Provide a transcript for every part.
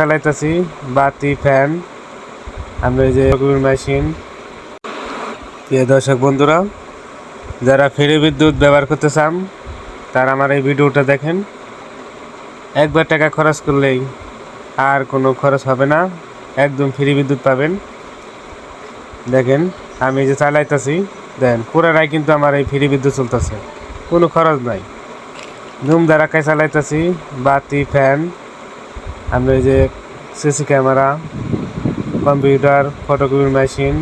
চালাইতেছি, বাতি, ফ্যান, আমরা এই যে মেশিন। প্রিয় দর্শক বন্ধুরা, যারা ফেরি বিদ্যুৎ ব্যবহার করতে চান, তারা আমার এই ভিডিওটা দেখেন। একবার টাকা খরচ করলেই আর কোনো খরচ হবে না, একদম ফ্রি বিদ্যুৎ পাবেন। দেখেন, আমি যে চালাইতেছি দেখেন পুরাটাই কিন্তু আমার এই ফ্রি বিদ্যুৎ চলতেছে। কোনো খরচ নাই। ধুম ধারাকায় চালাইতেছি, বাতি, ফ্যান আমরা এই যে CC camera, computer photocopy machine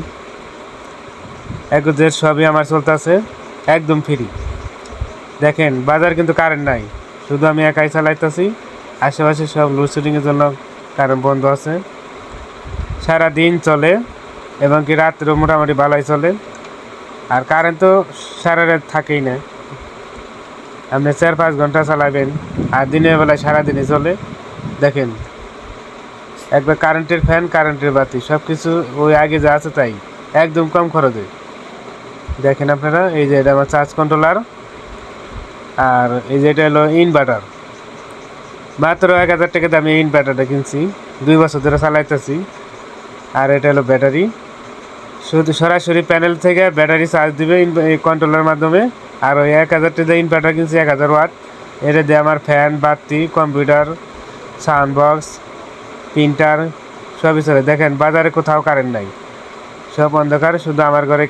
একজের সবই আমার চলতেছে, একদম ফ্রি দেখেন, বাজার কিন্তু কারেন্ট নাই, শুধু আমি একাই চালাইতেছি, আশেপাশে সব লোডশেডিংয়ের জন্য কারেন্ট বন্ধ আছে। সারা দিন চলে, এবং কি রাত্রেও মোটামুটি ভালোই চলে, আর কারেন্ট তো সারা রাত থাকেই না। আপনি চার পাঁচ ঘণ্টা চালাবেন, আর দিনের বেলায় সারাদিনই চলে। দেখেন একবার কারেন্টের ফ্যান কারেন্টের বাতি সব কিছু ওই আগে যা আছে তাই। একদম কম খরচে। দেখেন আপনারা, এই যে এটা আমার চার্জ কন্ট্রোলার আর এই যে এটা হলো ইনভার্টার মাত্র এক হাজার টাকা দামে ইনভার্টারটা কিনছি, দুই বছর ধরে চালাইতেছি। আর এটা হলো ব্যাটারি শুধু সরাসরি প্যানেল থেকে ব্যাটারি চার্জ দিবে কন্ট্রোলের মাধ্যমে। আর ওই এক হাজার টাকা ইনভার্টার কিনছি, এক হাজার ওয়াট এটা দিয়ে আমার ফ্যান বাতি কম্পিউটার সাউন্ড বক্স প্রিন্টার সবই চলে দেখেন বাজারে কোথাও কারেন্ট নাই। সব অন্ধকার শুধু আমার ঘরে